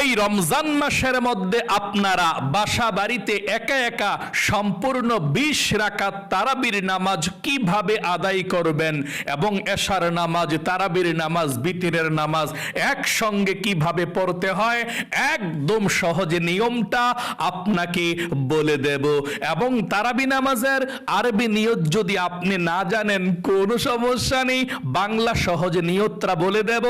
এই রমজান মাসের মধ্যে আপনারা বাসা বাড়িতে একা একা সম্পূর্ণ বিশ রাকাত তারাবির নামাজ কীভাবে আদায় করবেন এবং এশার নামাজ, তারাবির নামাজ, বিতিরের নামাজ একসঙ্গে কীভাবে পড়তে হয়, একদম সহজে নিয়মটা আপনাকে বলে দেব। এবং তারাবি নামাজের আরবি নিয়ত যদি আপনি না জানেন, কোনো সমস্যা নেই, বাংলা সহজে নিয়তটা বলে দেব।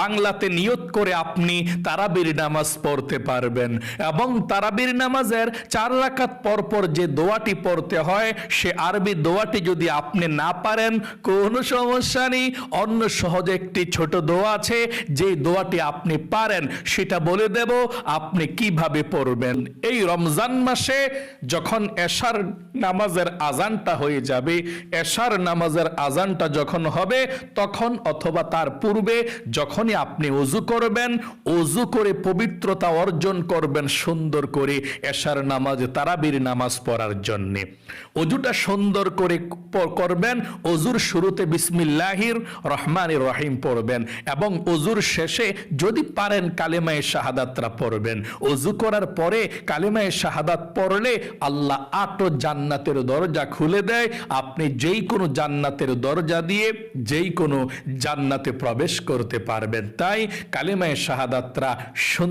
বাংলাতে নিয়ত করে আপনি তারাবির নামাজ পড়তে পারবেন। এবং তারাবির নামাজের চার রাকাত পরপর যে দোয়াটি পড়তে হয়, সে আরবি দোয়াটি যদি আপনি না পারেন, কোনো সমস্যা নেই। অন্য সহজে একটি ছোট দোয়া আছে যে দোয়াটি আপনি পারেন, সেটা বলে দেব, আপনি কীভাবে পড়বেন। এই রমজান মাসে যখন এশার নামাজের আজানটা হয়ে যাবে, এশার নামাজের আজানটা যখন হবে, তখন অথবা তার পূর্বে যখনই আপনি অজু করবেন, অজু করে পবিত্রতা অর্জন করবেন সুন্দর করে এশার নামাজ, তারাবির নামাজ পড়ার জন্য। অজুটা সুন্দর করে করবেন, অজুর শুরুতে বিসমিল্লাহির রহমানির রহিম পড়বেন এবং অজুর শেষে যদি পারেন কালেমায়ে শাহাদাতরা পড়বেন। অজু করার পরে কালেমায়ে শাহাদাত পড়লে আল্লাহ আটো জান্নাতের দরজা খুলে দেয়। আপনি যেই কোনো জান্নাতের দরজা দিয়ে যেই কোনো জান্নাতে প্রবেশ করতে পারবেন। তাই কালেমায়ে শাহাদাতরা সুন্দর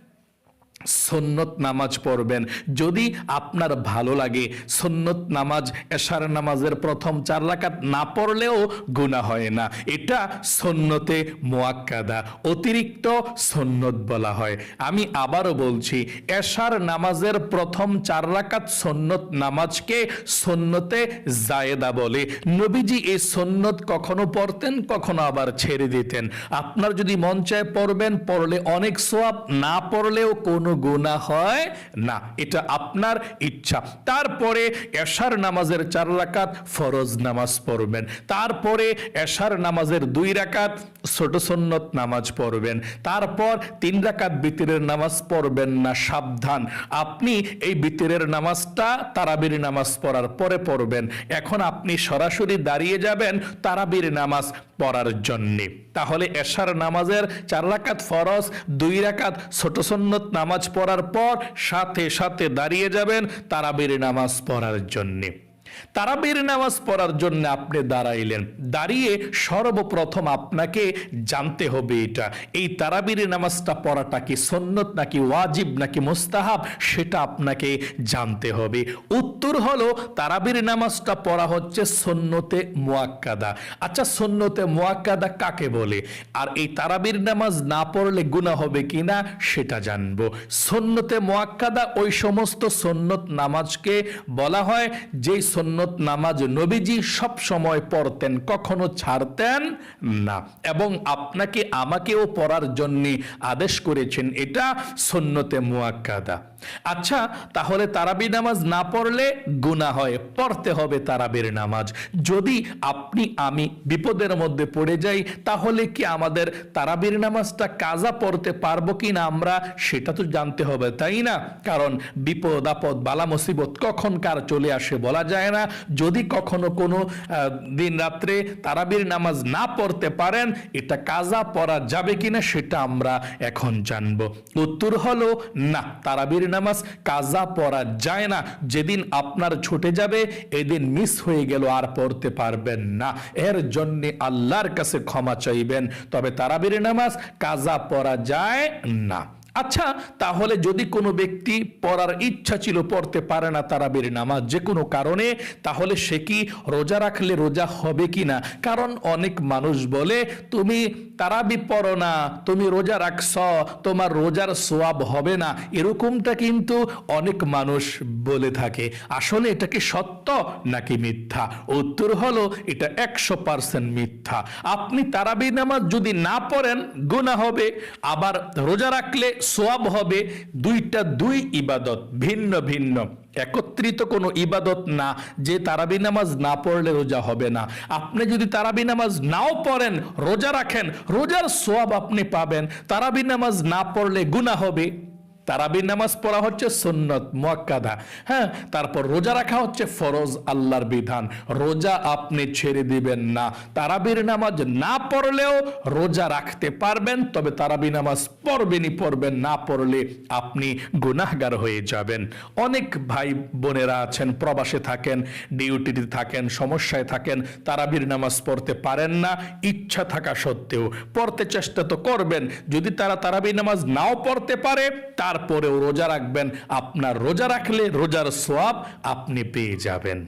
সন্নত নামাজ পড়বেন। যদি আপনার ভালো লাগে, সন্নত নামাজ, এশার নামাজের প্রথম চার রাকাত না পড়লেও গুণা হয় না। এটা সন্নতে মোয়াক্কাদা, অতিরিক্ত সন্নত বলা হয়। আমি আবারও বলছি, এশার নামাজের প্রথম চার রাকাত সন্নত নামাজকে সন্নতে জায়েদা বলে। নবীজি এই সন্নত কখনো পড়তেন, কখনো আবার ছেড়ে দিতেন। আপনার যদি মন চায় পড়বেন, পড়লে অনেক সোয়াব, না পড়লেও কোনো গুণা হয় না, এটা আপনার ইচ্ছা। তারপরে এশার নামাজের চার রাকাত ফরজ নামাজ পড়বেন। তারপরে এশার নামাজের দুই রাকাত ছোট সন্নত নামাজ পড়বেন। তারপর তিন রাকাত বিতিরের নামাজ পড়বেন না, সাবধান। আপনি এই বিতিরের নামাজটা তারাবির নামাজ পড়ার পরে পড়বেন। এখন আপনি সরাসরি দাঁড়িয়ে যাবেন তারাবির নামাজ পড়ার জন্যে। তাহলে এশার নামাজের চার রাকাত ফরজ, দুই রাকাত ছোট সন্নত নামাজ পড়ার পর সাথে সাথে দাঁড়িয়ে যাবেন তারাবির নামাজ পড়ার জন্যে। তারাবির নামাজ পড়ার জন্য আপনি দাঁড়াইলেন। দাঁড়িয়ে সর্বপ্রথম আপনাকে জানতে হবে এটা। এই তারাবির নামাজটা পড়াটা কি সন্নত নাকি ওয়াজিব নাকি মুস্তাহাব, সেটা আপনাকে জানতে হবে। উত্তর হলো, তারাবির নামাজটা পড়া হচ্ছে সন্নতে মোয়াক্কাদা। আচ্ছা সন্নতে মোয়াক্কাদা কাকে বলে? আর এই তারাবির নামাজ না পড়লে গুণা হবে কিনা, সেটা জানব। সন্নতে মোয়াক্কাদা ওই সমস্ত সন্নত নামাজকে বলা হয়, যেই সন্নত নামাজ নবীজি সব সময় পড়তেন, কখনো ছাড়তেন না। এবং আপনাকে আমাকেও পড়ার জন্য আদেশ করেছেন, এটা সন্নতে মুয়াক্কাদা আচ্ছা তাহলে তারাবি নামাজ না পড়লে গুনাহ হয়, পড়তে হবে তারাবির নামাজ। যদি আপনি, আমি বিপদের মধ্যে পড়ে যাই, তাহলে কি আমাদের তারাবির নামাজটা কাজা পড়তে পারব কি না আমরা? সেটা তো জানতে হবে, তাই না? কারণ বিপদ, আপদ, বালা, মুসিবত কখন কার চলে আসে বলা যায় না যদি কখনো কোনো দিন রাত্রে তারাবির নামাজ না পড়তে পারেন, এটা কাজা পড়া যাবে কিনা সেটা আমরা এখন জানব। উত্তর হলো, না, তারাবির নামাজ কাজা পড়া যায় না। যেদিন আপনার ছুটে যাবে, এদিন মিস হয়ে গেল, আর পড়তে পারবেন না। এর জন্য আল্লাহর কাছে ক্ষমা চাইবেন। তবে তারাবির নামাজ কাজা পড়া যায় না। আচ্ছা তাহলে যদি কোনো ব্যক্তি পড়ার ইচ্ছা ছিল, পড়তে পারে না তারাবির নামাজ যে কোনো কারণে, তাহলে সে কি রোজা রাখলে রোজা হবে কি না? কারণ অনেক মানুষ বলে, তুমি তারাবি পড়ো না, তুমি রোজা রাখছ, তোমার রোজার সোয়াব হবে না। এরকমটা কিন্তু অনেক মানুষ বলে থাকে। আসলে এটা কি সত্য নাকি মিথ্যা? উত্তর হলো, এটা একশো পার্সেন্ট মিথ্যা। আপনি তারাবি নামাজ যদি না পড়েন, গুনাহ হবে। আবার রোজা রাখলে সোয়াব হবে দুইটা দুই ইবাদত, ভিন্ন ভিন্ন। একত্রিত কোনো ইবাদত না, যে তারাবি নামাজ না পড়লে রোজা হবে না। আপনি যদি তারাবি নামাজ নাও পড়েন, রোজা রাখেন, রোজার সোয়াব আপনি পাবেন। তারাবি নামাজ না পড়লে গুণা হবে। তারাবির নামাজ পড়া হচ্ছে সুন্নত, মুয়াক্কাদা। হ্যাঁ তারপর রোজা রাখা হচ্ছে ফরজ, আল্লাহর বিধান। রোজা আপনি ছেড়ে দিবেন না। তারাবির নামাজ না পড়লেও রোজা রাখতে পারবেন, তবে তারাবি নামাজ পড়বেনই পড়বেন, না পড়লে আপনি গুনাহগার হয়ে যাবেন। অনেক ভাই বোনেরা আছেন, প্রবাসে থাকেন, ডিউটিতে থাকেন, সমস্যায় থাকেন, তারাবির নামাজ পড়তে পারেন না, ইচ্ছা থাকা সত্ত্বেও। পড়তে চেষ্টা তো করবেন, যদি তারা তারাবি নামাজ নাও পড়তে পারে তারপরেও রোজা রাখবেন। আপনার রোজা রাখলে রোজার সোয়াব আপনি পেয়ে যাবেন।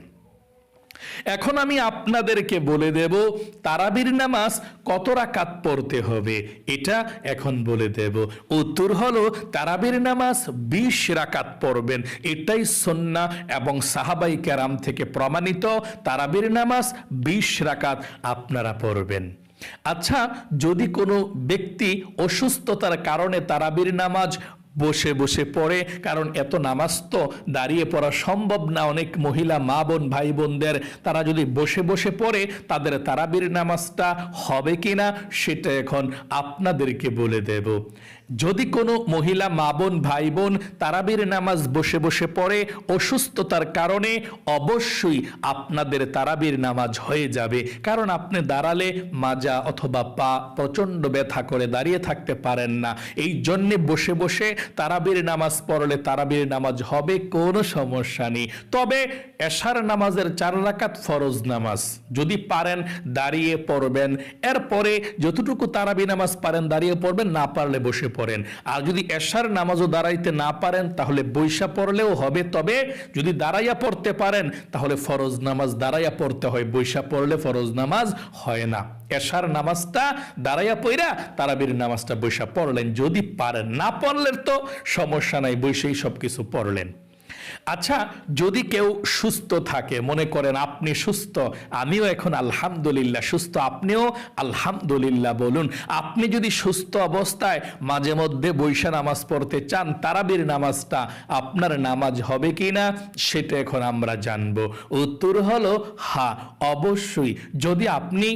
এখন আমি আপনাদেরকে বলে দেব, তারাবির নামাজ কত রাকাত পড়তে হবে? এটা এখন বলে দেব। উত্তর হলো, তারাবির নামাজ বিশ রাকাত পড়বেন। এটাই সন্না এবং সাহাবাই ক্যারাম থেকে প্রমাণিত, তারাবির নামাজ বিশ রাকাত আপনারা পড়বেন। আচ্ছা যদি কোনো ব্যক্তি অসুস্থতার কারণে তারাবির নামাজ বসে বসে পড়ে, কারণ এত নামাজ তো দাঁড়িয়ে পড়া সম্ভব না। অনেক মহিলা মা বোন, ভাই বোনদের, তারা যদি বসে বসে পড়ে, তাদের তারাবির নামাজটা হবে কিনা, সেটা এখন আপনাদেরকে বলে দেব। যদি কোনো মহিলা মা বোন, ভাই বোন তারাবির নামাজ বসে বসে পড়ে অসুস্থতার কারণে, অবশ্যই আপনাদের তারাবির নামাজ হয়ে যাবে। কারণ আপনি দাঁড়ালে মাজা অথবা পা প্রচণ্ড ব্যথা করে দাঁড়িয়ে থাকতে পারেন না। এই জন্যে বসে বসে তারাবির নামাজ পড়লে তারাবির নামাজ হবে, কোনো সমস্যা নেই। তবে এশার নামাজের চার রাকাত ফরজ নামাজ। যদি পারেন দাঁড়িয়ে পড়বেন। এরপরে যতটুকু তারাবি নামাজ পারেন, দাঁড়িয়ে পড়বেন, না পারলে বসে পড়েন। আর যদি এশার নামাজও দাঁড়াইতে না পারেন, তাহলে বৈশা পড়লেও হবে। তবে যদি দাঁড়াইয়া পড়তে পারেন, তাহলে ফরজ নামাজ দাঁড়াইয়া পড়তে হয়। বৈশা পড়লে ফরজ নামাজ হয় না। এশার নামাজটা দাঁড়াইয়া পইরা তারাবির নামাজটা বৈশা পড়লেন। যদি পারেন, না পড়লেন তো সমস্যা নাই, বৈশাই সব কিছু পড়লেন। আচ্ছা যদি কেউ সুস্থ থাকে, মনে করেন আপনি সুস্থ, আমিও এখন আলহামদুলিল্লাহ সুস্থ, আপনিও আলহামদুলিল্লাহ বলুন, আপনি যদি সুস্থ অবস্থায় মাঝে মধ্যে বৈশা নামাজ পড়তে চান, তারাবির নামাজটা আপনার নামাজ হবে কি না সেটা এখন আমরা জানব। উত্তর হলো হা অবশ্যই। যদি আপনি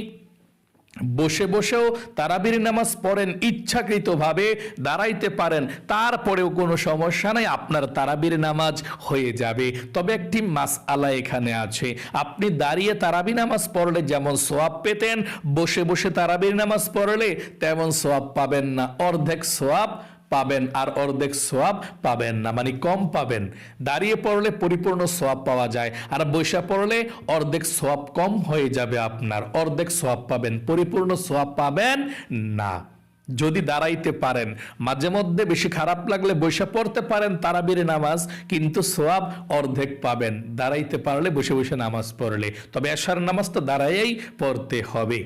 বসে বসেও তারাবির নামাজ পড়েন, ইচ্ছাকৃতভাবে দাঁড়াইতে পারেন, তারপরেও কোনো সমস্যা নাই, আপনার তারাবির নামাজ হয়ে যাবে। তবে একটি মাস আলা এখানে আছে। আপনি দাঁড়িয়ে তারাবি নামাজ পড়লে যেমন সোয়াব পেতেন, বসে বসে তারাবির নামাজ পড়লে তেমন সোয়াব পাবেন না। অর্ধেক সোয়াব পাবেন আর অর্ধেক সোয়াব পাবেন না মানে কম পাবেন। দাঁড়িয়ে পড়লে পরিপূর্ণ সোয়াব পাওয়া যায়, আর বৈশা পড়লে অর্ধেক সোয়াব কম হয়ে যাবে আপনার, অর্ধেক সোয়াব পাবেন, পরিপূর্ণ সোয়াব পাবেন না। যদি দাঁড়াইতে পারেন, মাঝে মধ্যে বেশি খারাপ লাগলে বৈশা পড়তে পারেন তারাবির নামাজ, কিন্তু সোয়াব অর্ধেক পাবেন। দাঁড়াইতে পারলে বসে বসে নামাজ পড়লে, তবে এশার নামাজ তো দাঁড়াইয়াই পড়তে হবে।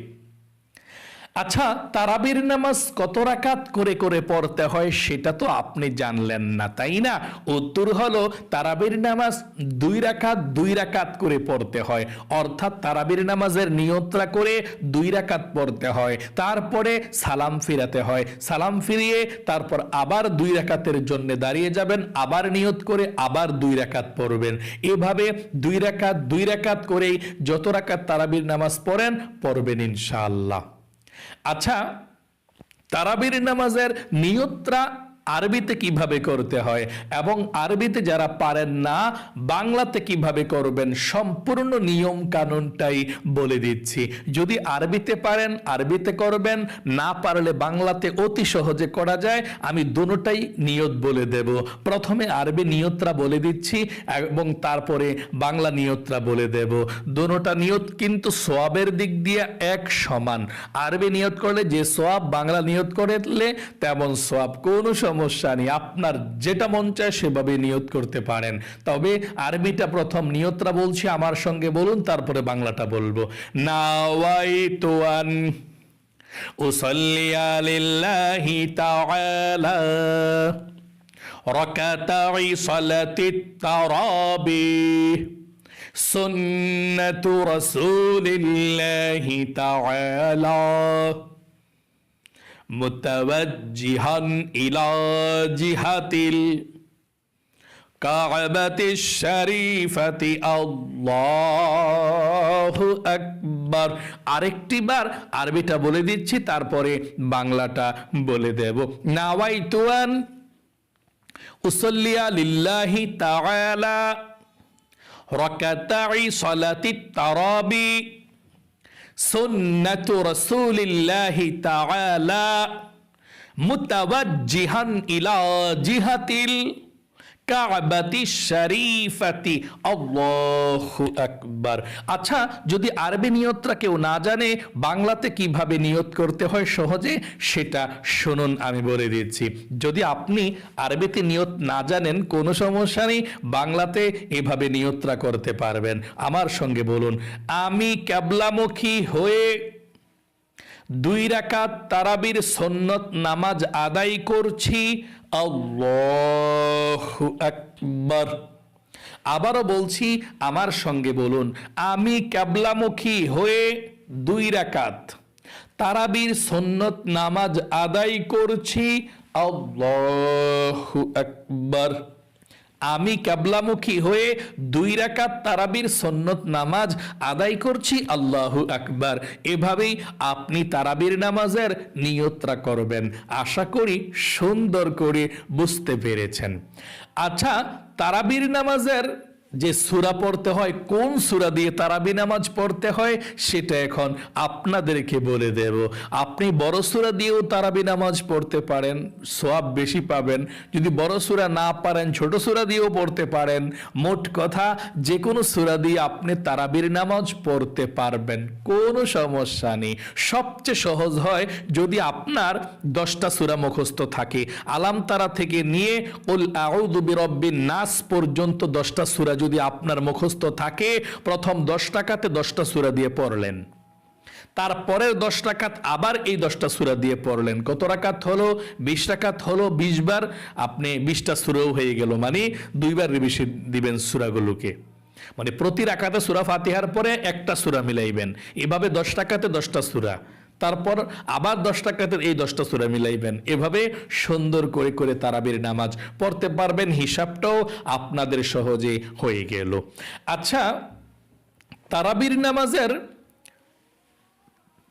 আচ্ছা তারাবির নামাজ কত রাকাত করে করে পড়তে হয় সেটা তো আপনি জানলেন না, তাই না? উত্তর হলো, তারাবির নামাজ দুই রাকাত দুই রাকাত করে পড়তে হয়। অর্থাৎ তারাবির নামাজের নিয়ন্ত্রা করে দুই রাকাত পড়তে হয়। তারপরে সালাম ফিরাতে হয়। সালাম ফিরিয়ে তারপর আবার দুই রাকাতের জন্য দাঁড়িয়ে যাবেন, আবার নিয়ত করে আবার দুই রাকাত পড়বেন। এভাবে দুই রাকাত দুই রাকাত করেই যত রাকাত তারাবির নামাজ পড়েন, পড়বেন ইনশাআল্লাহ। আচ্ছা তারাবির নামাজের নিয়ত্রা আরবিতে কীভাবে করতে হয় এবং আরবিতে যারা পারেন না, বাংলাতে কীভাবে করবেন সম্পূর্ণ নিয়ম কানুনটাই বলে দিচ্ছি। যদি আরবিতে পারেন, আরবিতে করবেন, না পারলে বাংলাতে অতি সহজে করা যায়, আমি দুটোটাই নিয়ত বলে দেব। প্রথমে আরবি নিয়তরা বলে দিচ্ছি এবং তারপরে বাংলা নিয়তরা বলে দেব। দুটোটা নিয়ত কিন্তু সোয়াবের দিক দিয়ে এক সমান। আরবি নিয়ত করলে যে সোয়াব বাংলা নিয়ত করলে তেমন সোয়াব কোনো সমস্যা নেই। আপনার যেটা মন চায় সেভাবে নিয়ত করতে পারেন। তবে আরবিটা প্রথম নিয়তরা বলছি আমার সঙ্গে বলুন, তারপরে বাংলাটা বলব। নাওয়াই তোয়ান উসল্লিয়া লিল্লাহি তাআলা। মুতাওয়াজ্জিহান ইলা জিহাতিল কাবাতি শরীফাতি আল্লাহু আরেকটি বার আরবিটা বলে দিচ্ছি, তারপরে বাংলাটা বলে দেব। নাওয়াইতুয়ান, উসল্লিয়া লিল্লাহি তাআলা, রকাতাই সলাতি তারাবি। সুন্নাতু রাসূলিল্লাহি তাআলা মুতাওয়াজ্জিহান ইলা জিহাতিল কাবাতি শরীফাতি, আল্লাহু আকবার। আচ্ছা যদি আরবি নিয়তটা কেউ না জানে, বাংলাতে কীভাবে নিয়ত করতে হয় সহজে, সেটা শুনুন, আমি বলে দিচ্ছি। যদি আপনি আরবিতে নিয়ত না জানেন, কোনো সমস্যা নেই, বাংলাতে এভাবে নিয়তটা করতে পারবেন। আমার সঙ্গে বলুন, আমি ক্যাবলামুখী হয়ে দুই রাকাত তারাবির সন্নত নামাজ আদায় করছি। আকবার। আবারও বলছি, আমার সঙ্গে বলুন, আমি ক্যাবলামুখী হয়ে দুই রাকাত তারাবির সন্নত নামাজ আদায় করছি। আল্লাহু আকবার। আমি কাবলামুখী হয়ে দুই রাকাত তারাবির সন্নত নামাজ আদায় করছি, আল্লাহু আকবার। এভাবেই আপনি তারাবির নামাজের নিয়ত্রা করবেন। আশা করি সুন্দর করে বুঝতে পেরেছেন। আচ্ছা তারাবির নামাজের যে সুরা পড়তে হয়, কোন সুরা দিয়ে তারাবি নামাজ পড়তে হয়, সেটা এখন আপনাদেরকে বলে দেব। আপনি বড় সুরা দিয়েও তারাবি নামাজ পড়তে পারেন, সোয়াব বেশি পাবেন। যদি বড় সুরা না পারেন, ছোট সুরা দিয়েও পড়তে পারেন। মোট কথা যে কোনো সুরা দিয়ে আপনি তারাবির নামাজ পড়তে পারবেন, কোনো সমস্যা নেই। সবচেয়ে সহজ হয়, যদি আপনার দশটা সুরা মুখস্থ থাকে। আলাম তারা থেকে নিয়ে, উল আউযু বিরব্বিন নাস পর্যন্ত দশটা সুরা যদি আপনার মুখস্থ থাকে, প্রথম দশ টাকাতে দশটা সুরা দিয়ে পড়লেন। তারপরের দশ টাকাত আবার এই দশটা সুরা দিয়ে পড়লেন। কত রাকাত হলো? বিশ টাকাত হলো, বিশ বার আপনি বিশটা সুরাও হয়ে গেল। মানে দুইবার রিভিশন দিবেন সুরাগুলোকে। মানে প্রতি রাকাতে সুরা ফাতিহার পরে একটা সুরা মিলাইবেন। এভাবে দশ টাকাতে দশটা সুরা। তারপর আবার দশ টাকাতে এই দশটা সুরা মিলাইবেন। এভাবে সুন্দর করে করে তারাবির নামাজ পড়তে পারবেন, হিসাবটাও আপনাদের সহজে হয়ে গেল। আচ্ছা তারাবির নামাজের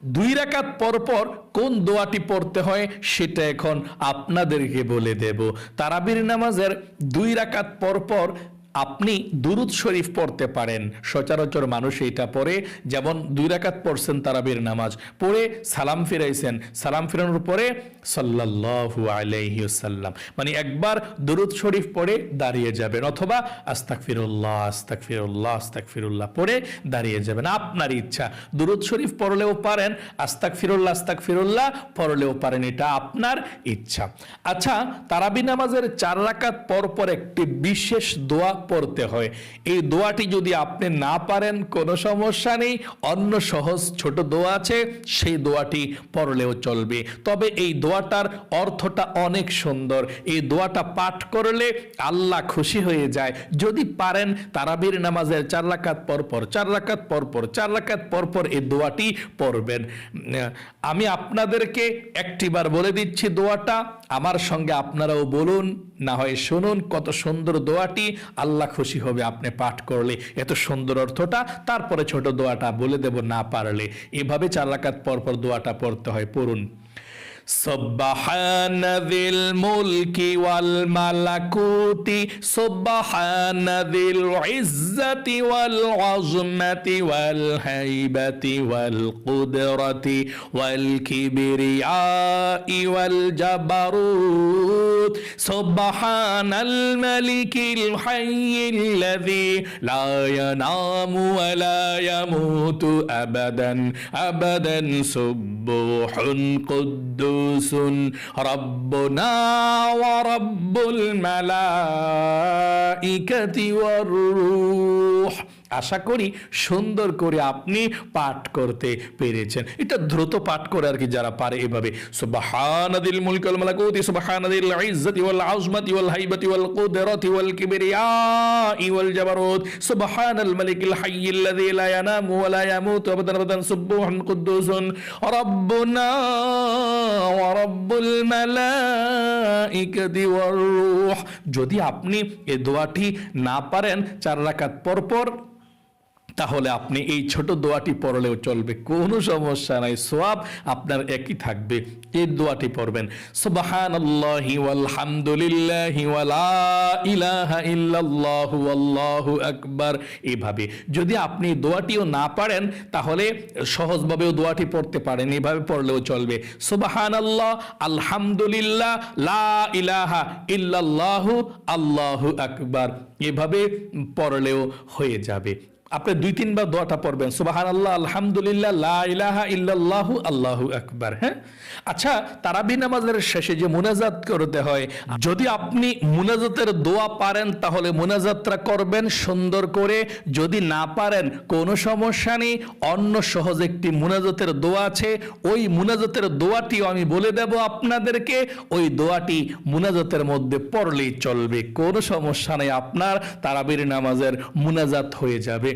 দুই রাকাত পর পর কোন দোয়াটি পড়তে হয় সেটা এখন আপনাদেরকে বলে দেব। তারাবির নামাজের দুই রাকাত পর পর আপনি দুরুদ শরীফ পড়তে পারেন। সচরাচর মানুষ এটা পড়ে, যেমন দুই রাকাত পড়ছেন তারাবির নামাজ, পড়ে সালাম ফিরাইছেন, সালাম ফিরানোর পরে সাল্লাল্লাহু আলাইহি ওয়াসাল্লাম। মানে একবার দুরুদ শরীফ পড়ে দাঁড়িয়ে যাবেন, অথবা আস্তাক ফিরুল্লাহ আস্তাক ফিরুল্লাহ আস্তাক ফিরুল্লাহ পড়ে দাঁড়িয়ে যাবেন। আপনার ইচ্ছা, দুরুদ শরীফ পড়লেও পারেন আস্তাক ফিরুল্লাহ আস্তাক ফিরুল্লাহ পড়লেও পারেন, এটা আপনার ইচ্ছা। আচ্ছা তারাবি নামাজের চার রাকাত পর পর একটি বিশেষ দোয়া পড়তে হয়। এই দোয়াটি যদি আপনি না পারেন, কোনো সমস্যা নেই। অন্য সহজ ছোট দোয়া আছে, সেই দোয়াটি পড়লেও চলবে। তবে এই দোয়াটার অর্থটা অনেক সুন্দর। এই দোয়াটা পাঠ করলে আল্লাহ খুশি হয়ে যায়। যদি পারেন তারাবির নামাজের চার রাকাত পরপর চার রাকাত পরপর চার রাকাত পরপর এই দোয়াটি পড়বেন। আমি আপনাদেরকে একটিবার বলে দিচ্ছি দোয়াটা। আমার সঙ্গে আপনারাও বলুন, না হয় শুনুন কত সুন্দর দোয়াটি আল্লাহ খুশি হবে আপনি পাঠ করলে। এত সুন্দর অর্থটা, তারপরে ছোট দোয়াটা বলে দেব না পারলে। এভাবে চার রাকাত পরপর দোয়াটা পড়তে হয়, পড়ুন। سبحان ذي الملك والملكوت سبحان ذي العزة والعظمة والهيبة والقدرة والكبرياء والجبروت. سبحان الملك الحي الذي لا ينام ولا يموت أبدا أبدا سبوح قدوس ربنا ورب الملائكة والروح. আশা করি সুন্দর করে আপনি পাঠ করতে পেরেছেন। এটা দ্রুত পাঠ করে আর কি যারা পারে এভাবে। সুবহানাদিল মুলক ওয়াল মালাকুতি, সুবহানাদিল ইজ্জতি ওয়াল আযমাতি ওয়াল হাইবাতি ওয়াল কুদরাতি ওয়াল কিবরিয়াই ওয়াল জাবারুত। সুবহানাল মালিকিল হাইয়্যিল্লাযী লা ইয়ানামু ওয়া লা ইয়ামুতু আবাদান আবাদান সুবহান কুদ্দুসুন রাব্বুনা ওয়া রাব্বুল মালাইকাতি ওয়ার রূহ। যদি আপনি এই দোয়াটি না পারেন, চার রাকাত পর পর তাহলে আপনি এই ছোট দোয়াটি পড়লেও চলবে, কোনো সমস্যা নাই সোয়াব আপনার একই থাকবে, এই দোয়াটি পড়বেন, সুবহানাল্লাহি ওয়ালহামদুলিল্লাহি ওয়ালা ইলাহা ইল্লাল্লাহু আল্লাহু আকবার, এভাবে। যদি আপনি দোয়াটিও না পারেন, তাহলে সহজভাবেও দোয়াটি পড়তে পারেন, এভাবে পড়লেও চলবে সুবাহান আল্লাহ আলহামদুলিল্লাহ, লা ইলাহা ইল্লাল্লাহু, আল্লাহু আকবার, এভাবে পড়লেও হয়ে যাবে। আপনি দুই তিনবার দোয়াটা পড়বেন। সুবাহান আল্লাহ আলহামদুলিল্লাহ, লা ইলাহা ইল্লাল্লাহু, আল্লাহু আকবার হ্যাঁ? আচ্ছা তারাবি নামাজের শেষে যে মুনাজাত করতে হয়, যদি আপনি মুনাজাতের দোয়া পারেন, তাহলে মুনাজাতটা করবেন সুন্দর করে। যদি না পারেন, কোনো সমস্যা নেই, অন্য সহজ একটি মুনাজাতের দোয়া আছে। ওই মুনাজাতের দোয়াটিও আমি বলে দেব আপনাদেরকে, ওই দোয়াটি মুনাজাতের মধ্যে পড়লেই চলবে, কোনো সমস্যা নেই আপনার, তারাবির নামাজের মুনাজাত হয়ে যাবে।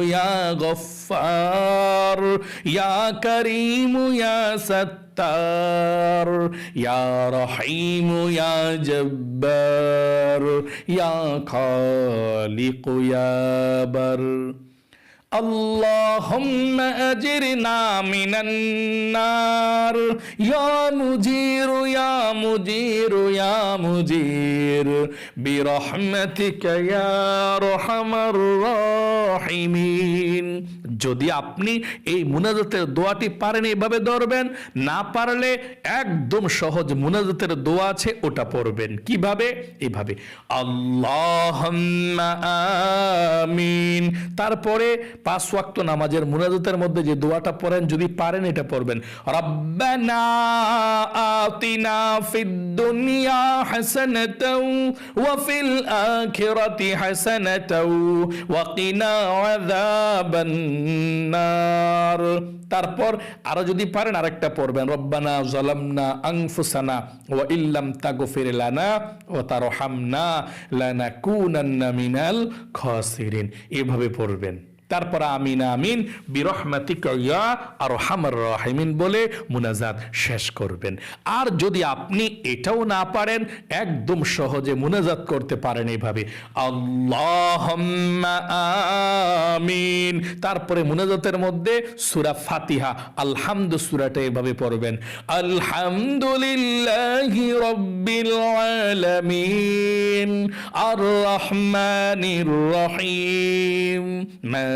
يا غفار يا كريم يا ستار يا رحيم يا جبار يا خالق يا بر. اللهم أجرنا من النار. يا مجير يا مجير يا مجير. برحمتك يا أرحم الراحمين. যদি আপনি এই মুনাজাতের দোয়াটি পারেন এইভাবে ধরবেন, না পারলে একদম সহজ মুনাজাতের দোয়া আছে, ওটা পড়বেন। কীভাবে? এভাবে আল্লাহ আমিন। তারপরে পাঁচ ওয়াক্ত নামাজের মুনাজাতের মধ্যে যে দোয়াটা পড়েন, যদি পারেন, এটা পড়বেন। রব্বানা আতিনা ফিদ দুনিয়া হাসানাতাও ওয়া ফিল আখিরাতি হাসানাতাও ওয়া কিনা আযাবান নার। তারপর আরও যদি পারেন আরেকটা পড়বেন, রব্বানা জালামনা আংফুসানা ও ইল্লাম তাগফির লানা হামনা লানা কুনান্না মিনাল খসিরিন। এভাবে পড়বেন। তারপর আমিন আমিন। বিরহমাতিক ইয়া আর হামার রাহিমিন বলে মুনাজাত শেষ করবেন। আর যদি আপনি এটাও না পারেন, একদম সহজে মুনাজাত করতে পারেন এইভাবে আল্লাহ আমিন। তারপরে মুনাজাতের মধ্যে সুরা ফাতিহা, আলহামদু সুরাটা এভাবে পড়বেন। আলহামদুলিল্লাহি রব্বিল আলামিন। আর রহমানির রহিম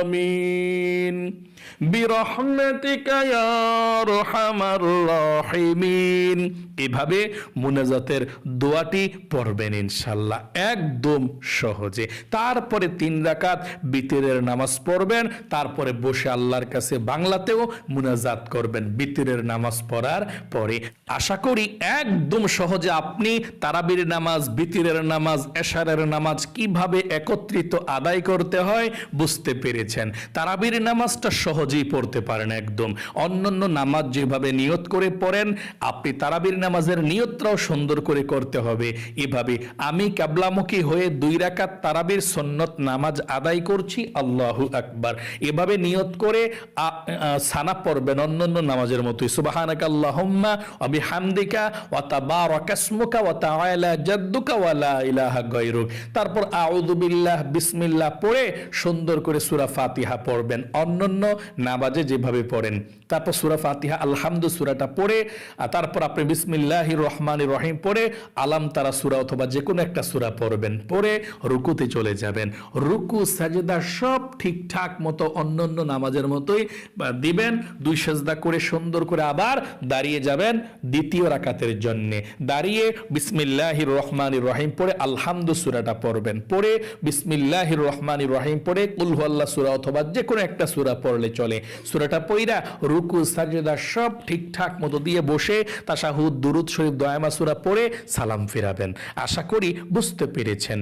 آمين برحمتك يا أرحم الراحمين এভাবে মুনাজাতের দোয়াটি পড়বেন ইনশাল্লাহ একদম সহজে। তারপরে তিন রাকাত বিতিরের নামাজ পড়বেন, তারপরে বসে আল্লাহর কাছে বাংলাতেও মুনাজাত করবেন বিতিরের নামাজ পড়ার পরে। আশা করি একদম সহজে আপনি তারাবির নামাজ, বিতিরের নামাজ, এশারের নামাজ কীভাবে একত্রিত আদায় করতে হয় বুঝতে পেরেছেন। তারাবির নামাজটা সহজেই পড়তে পারেন একদম। অন্যান্য নামাজ যেভাবে নিয়ত করে পড়েন, আপনি তারাবির নামাজের নিয়তটাও সুন্দর করে করতে হবে। এভাবে আমি কাবলামুখী হয়ে দুই রাকাত তারাবির সন্নত নামাজ আদায় করছি, আল্লাহু আকবার। এভাবে নিয়ত করে সানা পড়বেন অন্যান্য নামাজের মতোই। সুবাহানাক আল্লাহুম্মা ওয়া বিহামদিকা ওয়া তাবারাকাসমুকা ওয়া তাআলা জাদ্দুকা ওয়া লা ইলাহা গায়রুক। তারপর আউযু বিল্লাহ, বিসমিল্লাহ পড়ে সুন্দর করে সূরা ফাতিহা পড়বেন। অন্যান্য নামাজে যেভাবে পড়েন। তারপর সুরা ফাতিহা, আলহামদু সুরাটা পড়ে তারপর আপনি বিসমিল্লাহ রহমান রহিম পড়ে আলাম তারা সুরা অথবা যে কোনো একটা সুরা পড়বেন। পড়ে রুকুতে চলে যাবেন। রুকু, সাজেদা সব ঠিকঠাক মতো অন্য অন্য নামাজের মতোই দিবেন। দুই সাজদা করে সুন্দর করে আবার দাঁড়িয়ে যাবেন দ্বিতীয় রাকাতের জন্য। দাঁড়িয়ে বিসমিল্লাহ রহমান রহিম পড়ে আলহামদু সুরাটা পড়বেন। পড়ে বিসমিল্লাহ রহমান রহিম পড়ে কুলহু আল্লাহ সুরা অথবা যে কোনো একটা সুরা পড়লে চলে। সুরাটা পইরা রুকু, সাজেদা সব ঠিকঠাক মতো দিয়ে বসে তাশাহুদ দুরুদ শরীফ দয়ামাসুরা পড়ে সালাম ফেরাবেন। আশা করি বুঝতে পেরেছেন।